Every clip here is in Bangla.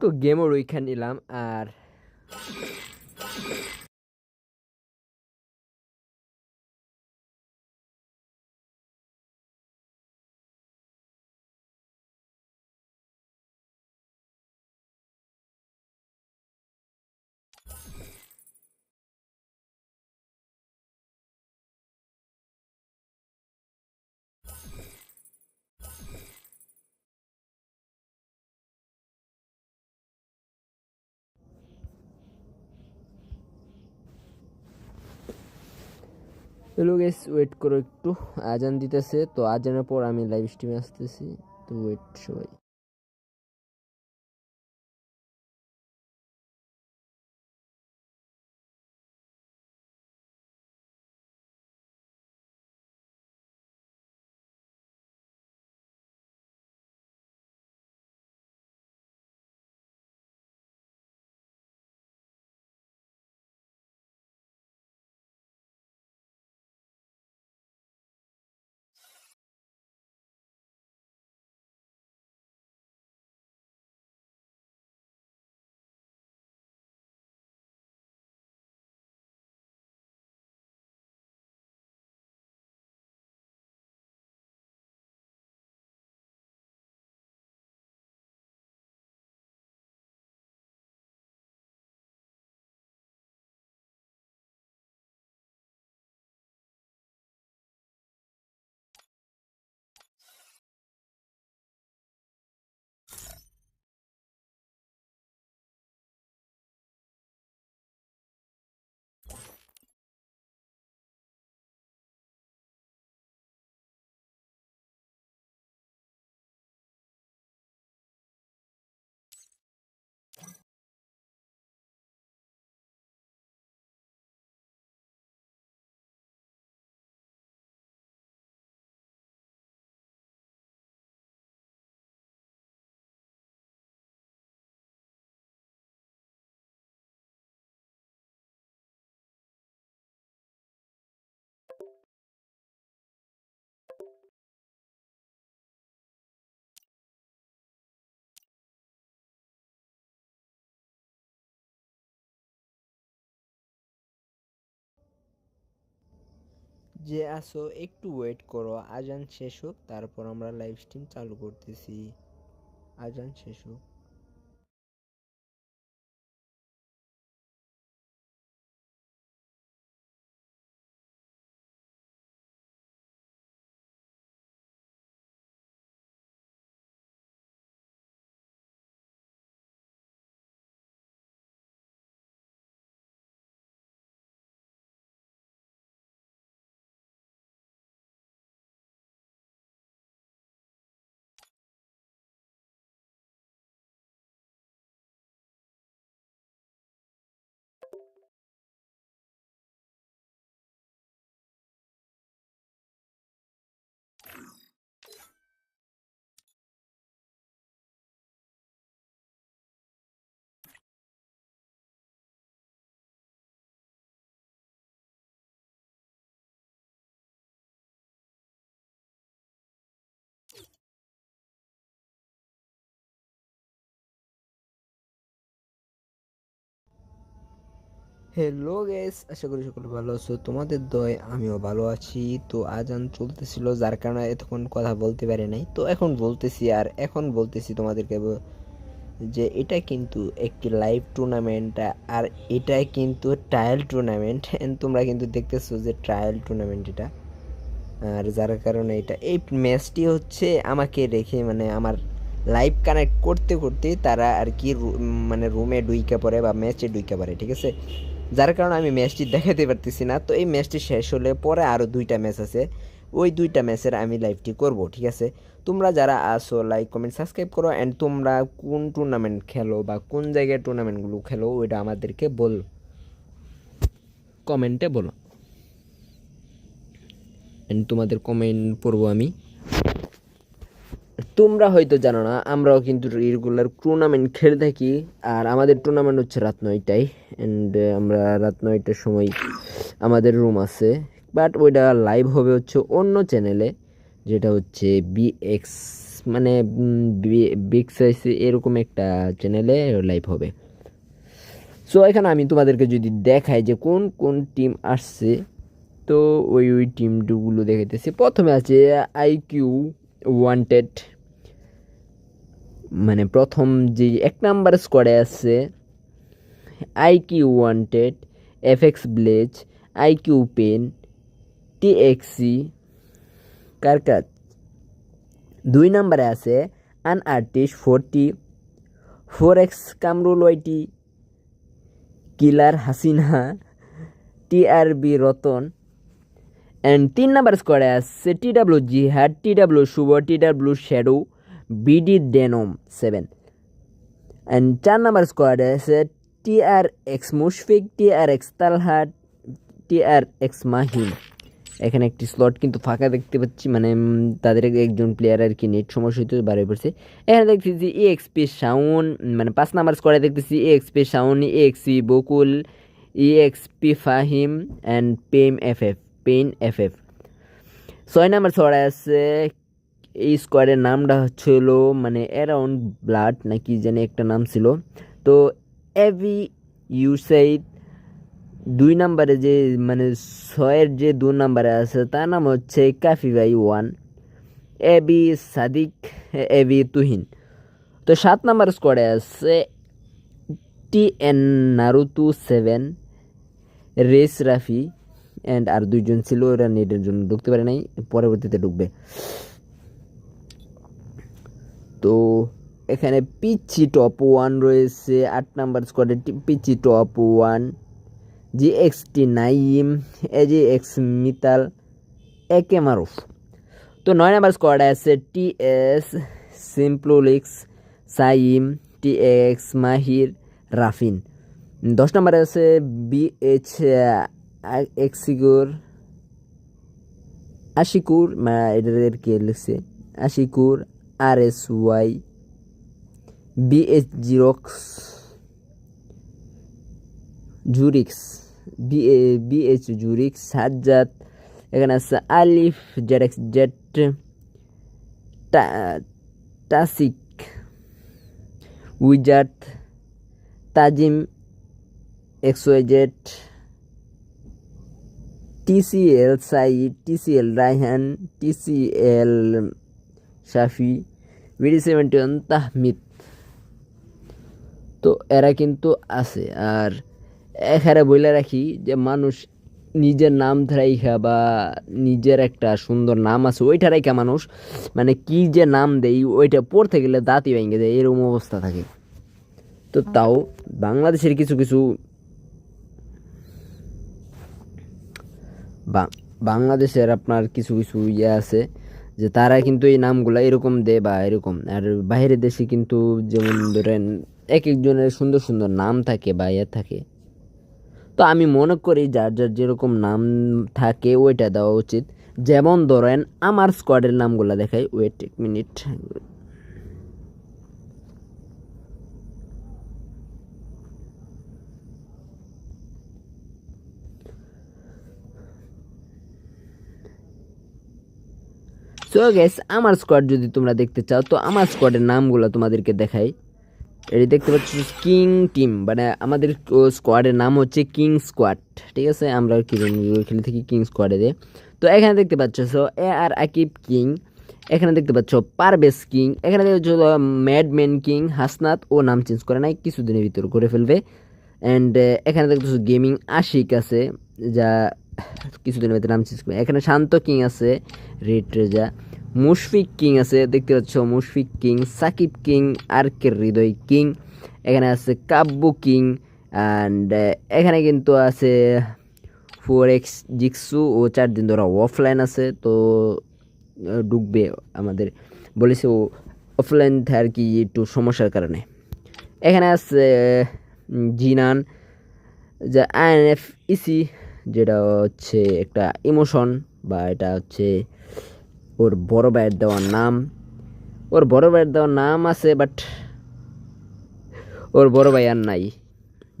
তো গেমও ওইখানে নিলাম আর হ্যালো গেস ওয়েট করো একটু আজান দিতেছে তো আজানের পর আমি লাইভ স্ট্রিমে আসতেছি তো ওয়েট সবাই যে আসো একটু ওয়েট করো, আজান শেষ হোক, তারপর আমরা লাইভ স্ট্রিম চালু করতেছি। আজান শেষ হোক। হ্যালো গেস আশা করি সকলে ভালো আছো। তোমাদের দয় আমিও ভালো আছি। তো আজান চলতেছিল, যার কারণে এতক্ষণ কথা বলতে পারি নাই। তো এখন বলতেছি, আর এখন বলতেছি তোমাদেরকে যে এটা কিন্তু একটি লাইভ টুর্নামেন্ট আর এটা কিন্তু ট্রায়াল টুর্নামেন্ট তোমরা কিন্তু দেখতেছো যে ট্রায়াল টুর্নামেন্ট এটা। আর যার কারণে এটা, এই ম্যাচটি হচ্ছে আমাকে রেখে মানে আমার লাইভ কানেক্ট করতে করতে তারা আর কি মানে রুমে ডুইকা পড়ে বা ম্যাচে ডুইকা পড়ে, ঠিক আছে? যার কারণে আমি ম্যাচটি দেখাতে পারতেছি না। তো এই ম্যাচটি শেষ হলে পরে আরও দুইটা ম্যাচ আছে। ওই দুইটা ম্যাচের আমি লাইভটি করব, ঠিক আছে? তোমরা যারা আসো লাইক কমেন্ট সাবস্ক্রাইব করো অ্যান্ড তোমরা কোন টুর্নামেন্ট খেলো বা কোন জায়গায় টুর্নামেন্টগুলো খেলো, ওইটা আমাদেরকে বল কমেন্টে বলো। অ্যান্ড তোমাদের কমেন্ট পড়ব আমি। তোমরা হয়তো জানো না, আমরাও কিন্তু রেগুলার টুর্নামেন্ট খেলে থাকি, আর আমাদের টুর্নামেন্ট হচ্ছে রাত নয়টায় অ্যান্ড আমরা রাত নয়টার সময় আমাদের রুম আছে বাট ওইটা লাইভ হবে হচ্ছে অন্য চ্যানেলে যেটা হচ্ছে বিএক্স মানে বিগ সাইজ এরকম একটা চ্যানেলে লাইভ হবে। সো এখানে আমি তোমাদেরকে যদি দেখাই যে কোন কোন টিম আসছে, তো ওই ওই টিমগুলো দেখাইতেছি। প্রথমে আছে আইকিউ ওয়ান্টেড মানে প্রথম যে এক নাম্বার স্কোয়াডে আছে IQ wanted F X blaze IQ pen T টিএক্সি কারকাত দুই নম্বরে আছে আন artist forty four X Kamrul YT killer Hasina TRB Ratan and তিন নাম্বার স্কোয়াডে আছে T W Jihad T W Shuvo T W shadow BD ডেনোম seven and চার নাম্বার স্কোয়াডে আছে T R X Mushfiq T R X Talhat T R X Mahim এখানে একটি স্লট কিন্তু ফাঁকা দেখতে পাচ্ছি মানে তাদের একজন প্লেয়ার আর কি নেট সমস্যা হইতে বাড়ি পড়ছে। এখানে দেখতেছি ই এক্সপি শাউন মানে পাঁচ নাম্বার স্কোয়াডে দেখতেছি E XP Shaun E XP Bakul E XP Fahim and পেম F F pain F F ছয় নাম্বার স্কোয়াডে আছে এই স্কোয়াডের নামটা হচ্ছিল মানে অ্যারাউন্ড ব্লাড নাকি যেন একটা নাম ছিল। তো এভি ইউসাইড দুই নাম্বারে যে মানে ছয়ের যে দু নাম্বারে আছে, তার নাম হচ্ছে কাফি ভাই one AB Sadiq AB Tuhin তো সাত নাম্বার স্কোয়াডে আছে T N Naruto seven race Rafi and আর দুইজন ছিল, ওরা নেটের জন্য ঢুকতে পারে নাই, পরবর্তীতে ঢুকবে। তো এখানে পিচি টপ ওয়ান রয়েছে, আট নাম্বার স্কোয়াডে peachy top one G X T Naim A G X Mital A K Maruf তো নয় নাম্বার স্কোয়াডে আছে টি এস সিম্পলোলিক্স সাইম টি এক্স মাহির রাফিন দশ নম্বরে আছে বি এইচ এক্সিগুর আশিকুর এদের কে লিখছে আশিকুর আর এস ওয়াই বিএইচ জিরক্স জুরিক্স বিএইচ জুরিক্স সাজ্জাদ এখানে আছে Alif Z X Z টাসিক wizard Tazim X Y Z TCL side TCL Raihan TCL Shafi BD seventeen Tahmid তো এরা কিন্তু আছে আর এখানে বলে রাখি যে মানুষ নিজের নাম রাইখা বা নিজের একটা সুন্দর নাম আছে ওইটা রাইখা মানুষ মানে কি যে নাম দেই ওইটা পড়তে গেলে দাঁতই ভেঙে দেয় এরকম অবস্থা থাকে তো তাও বাংলাদেশের কিছু কিছু বাংলাদেশের আপনার কিছু কিছু ইয়ে আছে যে তারা কিন্তু এই নামগুলা এরকম দেয় বা এরকম। আর বাইরের দেশে কিন্তু যেমন ধরেন এক একজনের সুন্দর সুন্দর নাম থাকে বা ইয়ে থাকে। তো আমি মনে করি যার যার যেরকম নাম থাকে ওইটা দেওয়া উচিত। যেমন ধরেন আমার স্কোয়াডের নামগুলো দেখাই। ওয়েট এক মিনিট সো গেস আমার স্কোয়াড যদি তোমরা দেখতে চাও, তো আমার স্কোয়াডের নামগুলো তোমাদেরকে দেখাই। এটি দেখতে পাচ্ছ কিং টিম মানে আমাদের স্কোয়াডের নাম হচ্ছে কিং স্কোয়াড ঠিক আছে? আমরা খেলে থাকি কিং স্কোয়াডে তো এখানে দেখতে পাচ্ছ so A R Akib King এখানে দেখতে পাচ্ছ পারবেস কিং এখানে দেখতে পাচ্ছ ম্যাডম্যান কিং হাসনাত ও নাম চেঞ্জ করে নাই, কিছুদিনের ভিতর করে ফেলবে। অ্যান্ড এখানে দেখতে পাচ্ছ গেমিং আশিক আছে, যা কিছুদিনের ভিতরে নাম চেঞ্জ করবে। এখানে শান্ত কিং আছে, রেড রেজা। মুশফিক কিং আছে, দেখতে পাচ্ছ মুশফিক কিং সাকিব কিং আর্কের হৃদয় কিং এখানে আছে কাব্য কিং অ্যান্ড এখানে কিন্তু আছে ফোর এক্স জিক্সু ও চার দিন ধরে অফলাইন আছে, তো ঢুকবে আমাদের। বলেছে ও অফলাইন আর কি একটু সমস্যার কারণে। এখানে আছে জিনান, যা আইএনএফ ইসি যেটা হচ্ছে একটা ইমোশন বা এটা হচ্ছে ওর বড় ভাইয়ের দেওয়ার নাম। ওর বড় ভাইয়ের দেওয়ার নাম আছে বাট ওর বড় ভাই আর নাই,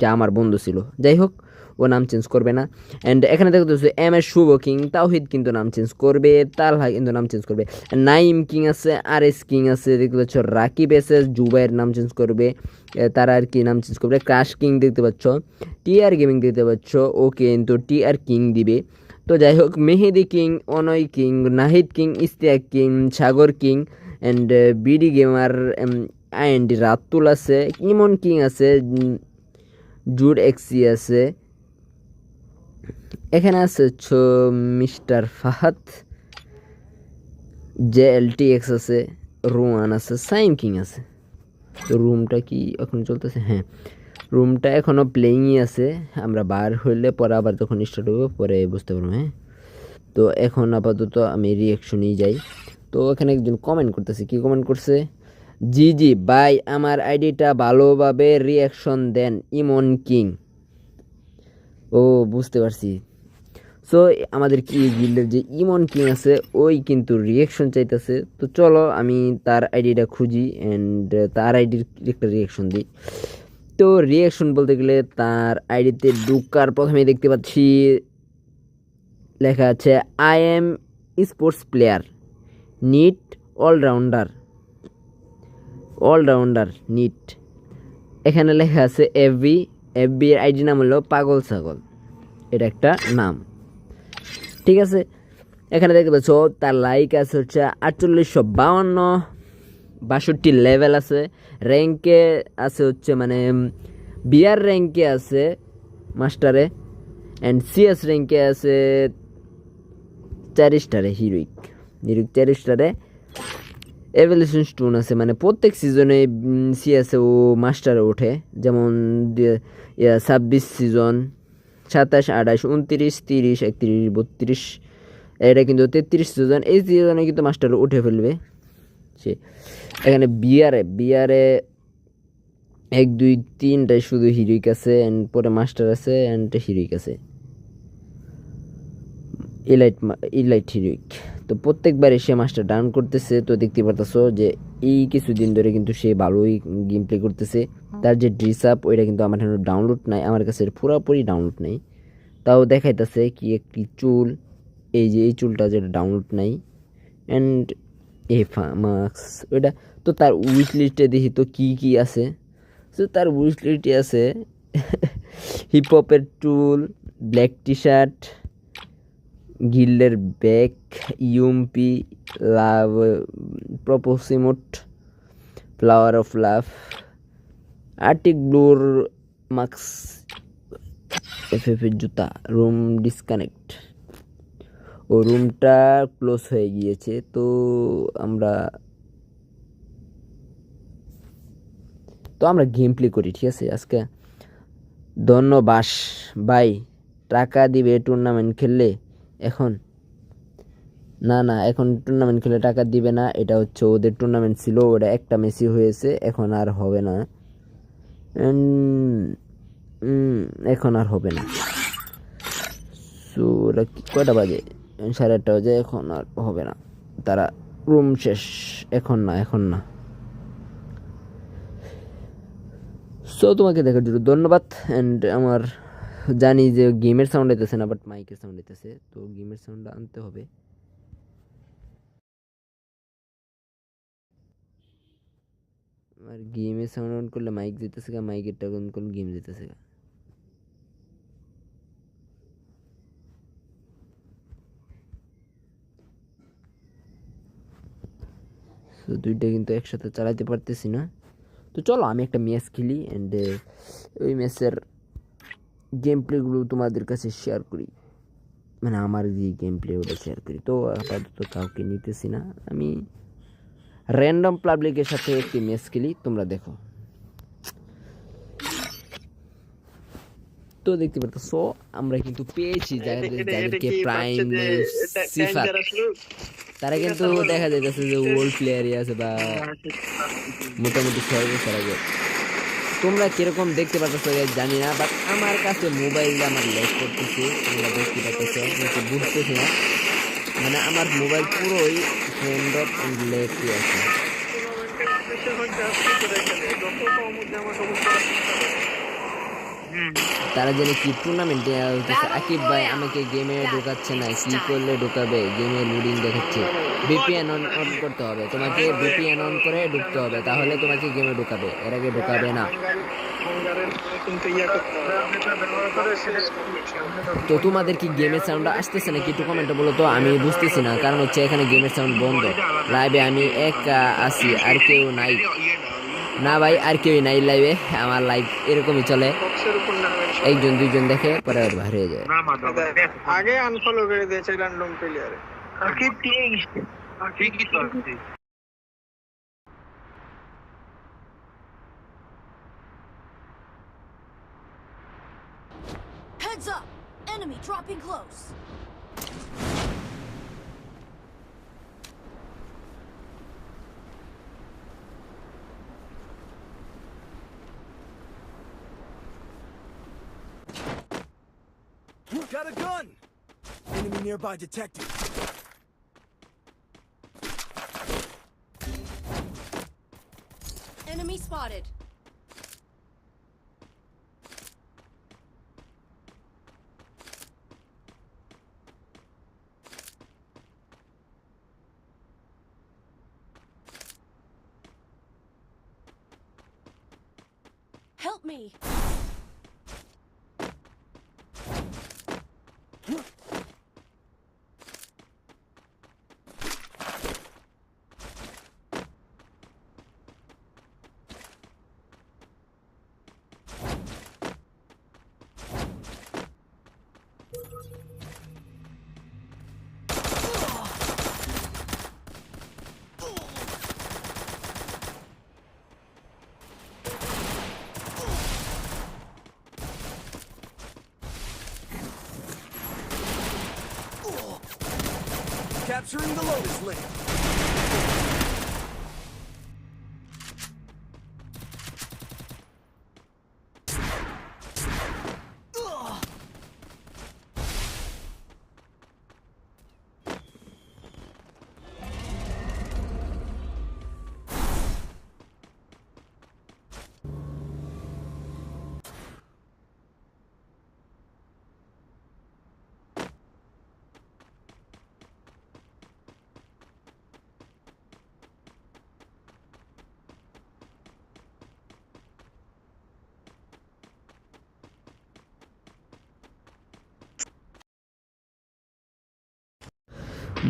যা আমার বন্ধু ছিল। যাই হোক, ও নাম চেঞ্জ করবে না। অ্যান্ড এখানে দেখতে পাচ্ছ এম এস শুভ কিং, তাওহিদ কিন্তু নাম চেঞ্জ করবে, তালহা কিন্তু নাম চেঞ্জ করবে। নাইম কিং আছে আর এস কিং আছে, দেখতে পাচ্ছ, রাকিব এস এস, জুবাইয়ের নাম চেঞ্জ করবে। তারা আর কি নাম চেঞ্জ করবে। ক্রাশ কিং দেখতে পাচ্ছ। টি আর গেমিং দেখতে পাচ্ছ। ও কিন্তু টি আর কিং দিবে। তো যাই হোক, Mehedi King Anoy King Nahid King Istiaq King Sagor King and BD gamer and Ratul আছে, ইমন কিং আছে জুড এক্সি আছে। এখানে আছে হচ্ছে mister Fahad, J L T X আছে, রুমান আছে, সাইম কিং আছে। তো রুমটা কি এখন চলতেছে? হ্যাঁ। রুমটা এখনও প্লেইংই আছে। আমরা বার হইলে পরে আবার যখন স্টার্ট হব পরে বুঝতে পারব হ্যাঁ? তো এখন আপাতত আমি রিয়াকশনেই যাই। তো এখানে একজন কমেন্ট করতেছে। কি কমেন্ট করছে? জি জি, ভাই, আমার আইডিটা ভালোভাবে রিয়াকশন দেন ইমন কিং। ও, বুঝতে পারছি। সো আমাদের কি গিল্ডের যে ইমন কিং আছে, ওই কিন্তু রিয়েকশন চাইতেছে। তো চলো, আমি তার আইডিটা খুঁজি অ্যান্ড তার আইডির একটা রিয়েকশন দিই। তো রিয়েকশন বলতে গেলে তার আইডিতে ডুকার প্রথমে দেখতে পাচ্ছি, লেখা আছে I am sports player neat allrounder allrounder neat এখানে লেখা আছে এফবি এফবি এর আইডি নাম হলো পাগল ছাগল। এটা একটা নাম। ঠিক আছে? এখানে দেখতে পাচ্ছ, তার লাইক আছে হচ্ছে আটচল্লিশশো বাউন্ন, বাষট্টি লেভেল আছে। র্যাঙ্কে আছে হচ্ছে মানে বিয়ার র্যাঙ্কে আছে মাস্টারে অ্যান্ড সিএস র্যাঙ্কে আছে চার স্টারে হিরোইক হিরোইক চার স্টারে এভলিউশন স্টোন আছে। মানে প্রত্যেক সিজনে সিএসে ও মাস্টারে ওঠে। যেমন ছাব্বিশ সিজন সাতাশ, আঠাশ, উনত্রিশ, তিরিশ, একত্রিশ, বত্রিশ। এটা কিন্তু তেত্রিশ সিজন এই সিজনে কিন্তু মাস্টার উঠে ফেলবে। সে এখানে বিয়ারে বিয়ারে এক, দুই তিনটায় শুধু হিরোইক আছে অ্যান্ড পরে মাস্টার আছে অ্যান্ড হিরোইক আছে। ইলাইট ইলাইট হিরোইক তো প্রত্যেকবারে সে মাস্টার ডান করতেছে। তো দেখতে পারতেছো যে এই কিছুদিন ধরে কিন্তু সে ভালোই গেম প্লে করতেছে। তার যে ড্রেস আপ ওইটা কিন্তু আমার এখনও ডাউনলোড নাই। আমার কাছে পুরোপুরি ডাউনলোড নাই। তাও দেখাইতেছে কি একটি চুল। এই যে এই চুলটা যেটা ডাউনলোড নাই। অ্যান্ড এ মার্কস ওইটা। তো তার উইশ লিস্টে দেখি তো কী কী আছে। তো তার উইশ লিস্টে আছে হিপ হপের টুল ব্ল্যাক টি শার্ট গিল্ডের ব্যাক ইউমপি লাভ, প্রপোসিমোট, ফ্লাওয়ার অফ লাভ, আর্টিক ব্লুর মাক্স এফ এফ জুতা, রুম ডিসকানেক্ট। ও রুমটা ক্লোজ হয়ে গিয়েছে, তো আমরা তো আমরা গেম প্লে করি, ঠিক আছে? আজকে ধন্যবাস। বাই। টাকা দিবে টুর্নামেন্ট খেললে। এখন? না না, এখন টুর্নামেন্ট খেলে টাকা দিবে না। এটা হচ্ছে ওদের টুর্নামেন্ট ছিল ওটা একটা মেসি হয়েছে, এখন আর হবে না। এখন আর হবে না। সো ওরা কয়টা বাজে? সাড়ে আটটা বাজে, এখন আর হবে না। তারা রুম শেষ, এখন না এখন না। সো তোমাকে দেখার জন্য ধন্যবাদ অ্যান্ড আমার জানি যে গেমের সাউন্ড হইতেছে না বাট মাইকের সাউন্ড হইতেছে তো গেমের সাউন্ড আনতে হবে। আর গেমের সাউন্ড অন করলে মাইক যেতেছে গা মাইকেরটা অন করলে গেম যেতেছে গা। তো দুইটা কিন্তু একসাথে চালাতে পারতেছি না। তো চলো, আমি একটা ম্যাচ খেলি অ্যান্ড ওই ম্যাচের গেম প্লেগুলো তোমাদের কাছে শেয়ার করি। মানে আমার যে গেম প্লে ওটা শেয়ার করি। তো আপাতত কাউকে নিতেছি না। আমি র্যান্ডম পাবলিকের সাথে একটি ম্যাচ খেলি তোমরা দেখো। তো দেখতে পারতেছো আমরা কিন্তু পেয়েছি যাদের যাদেরকে প্রাইম সিফাত তারা কিন্তু দেখা যাইতেছে যে ওল্ড প্লেয়ারই আছে বা মোটামুটি ছয় বছর আগে তোমরা কীরকম দেখতে পাচ্ছ জানি না বাট আমার কাছে মোবাইল আমার লেগ করতেছে, তোমরা দেখতে পাচ্ছ কিন্তু বুঝতেছি না। মানে আমার মোবাইল পুরোই ফ্রেন্ড অফ ল্যাগ আছে। তারা যেন কি টুর্নামেন্টে আকিব ভাই আমাকে গেমে ঢোকাচ্ছে না, কি করলে ঢোকাবে? গেমে লুডিং দেখাচ্ছে। ভিপিএন অন অন করতে হবে। তোমাকে ভিপিএন অন করে ঢুকতে হবে, তাহলে তোমাকে গেমে ঢোকাবে। এর আগে ঢোকাবে না। তো তোমাদের কি গেমের সাউন্ড আসতেছে নাকি? একটু কমেন্টে বলো তো, আমি বুঝতেছি না। কারণ হচ্ছে এখানে গেমের সাউন্ড বন্ধ। লাইভে আমি একা আছি, আর কেউ নাই। না ভাই আর কেউ নাই লাইভে আমার লাইভ এরকমই চলে। একজন দুইজন দেখে পরে আবার বাইরে হয়ে যায়। আগে আনফলো করে দিয়েছে র্যান্ডম প্লেয়ারে Heads up! Enemy dropping close. Nearby detected. Enemy spotted. Help me! Capturing the Lotus Link.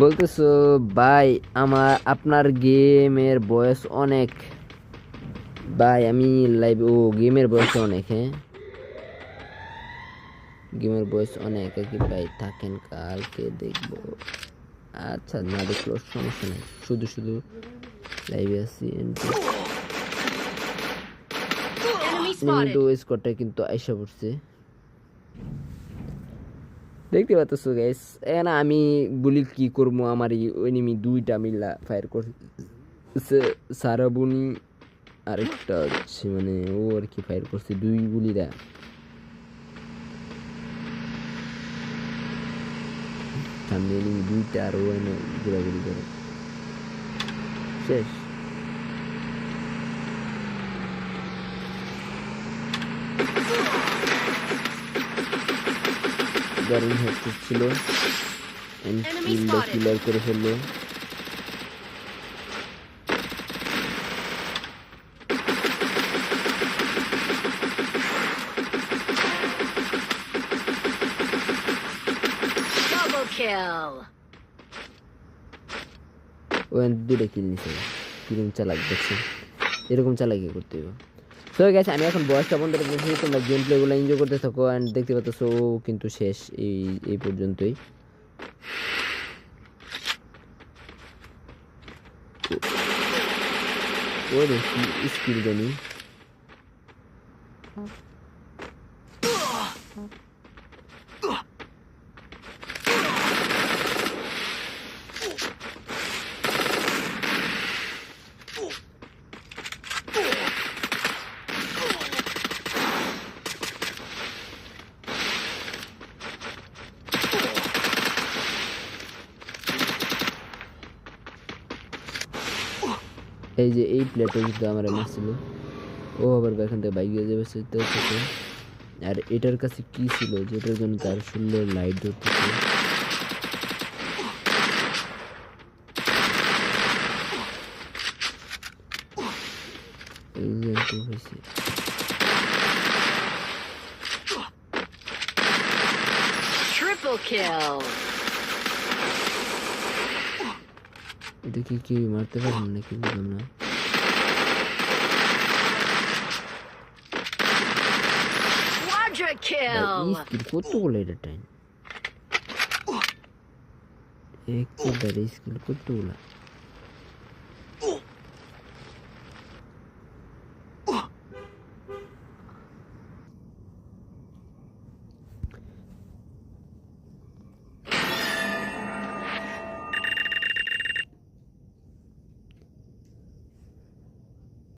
বলতেছো ভাই আমার আপনার গেমের বয়স অনেক। ভাই আমি লাইভ ও গেমের বয়স অনেক হ্যাঁ? গেমের বয়স অনেক কি ভাই থাকেন কালকে দেখব। আচ্ছা না দেখল সমস্যা নেই শুধু শুধু লাইভে. স্কোরটা কিন্তু আইসা পড়ছে। দেখতে পাচ্ছ গাইস এখন আমি বলি কি করব আমার এনিমি দুইটা মিল্লা ফায়ার করছে। সারাবুনি আরেকটা হচ্ছে মানে ও আর কি ফায়ার করছে, দুই গুলিরা। সামনে দুইটা আর ও এনে ঘোরাঘুরি করে। শেষ। দারুণ হেড ছিল। Enemy কিলার করে ফেলল। Kill. ও দুটো কিল নিছে। কীরকম চালাক দেখছে। এরকম চালাকি করতে হবে। তো গেছে আমি এখন বয়সটা বন্ধ করে দিয়েছি তোমরা গেম প্লেগুলো এনজয় করতে থাকো অ্যান্ড দেখতে পাচ্ছ সো কিন্তু শেষ এই এই পর্যন্তই। স্কিল জানি। এই যে এই প্লেটে কিন্তু আমার মারছিল ও আবার এখান থেকে বাইক দিয়ে যাবে আর এটার কাছে কি ছিল? যেটার জন্য তার সুন্দর লাইট ধরতেছে। Triple kill. এটা কি কি মারতে পারেন নাকি বুঝলাম না Quadra kill. স্কিল কতগুলো এটা টাইম একেবারে স্কিল কতগুলা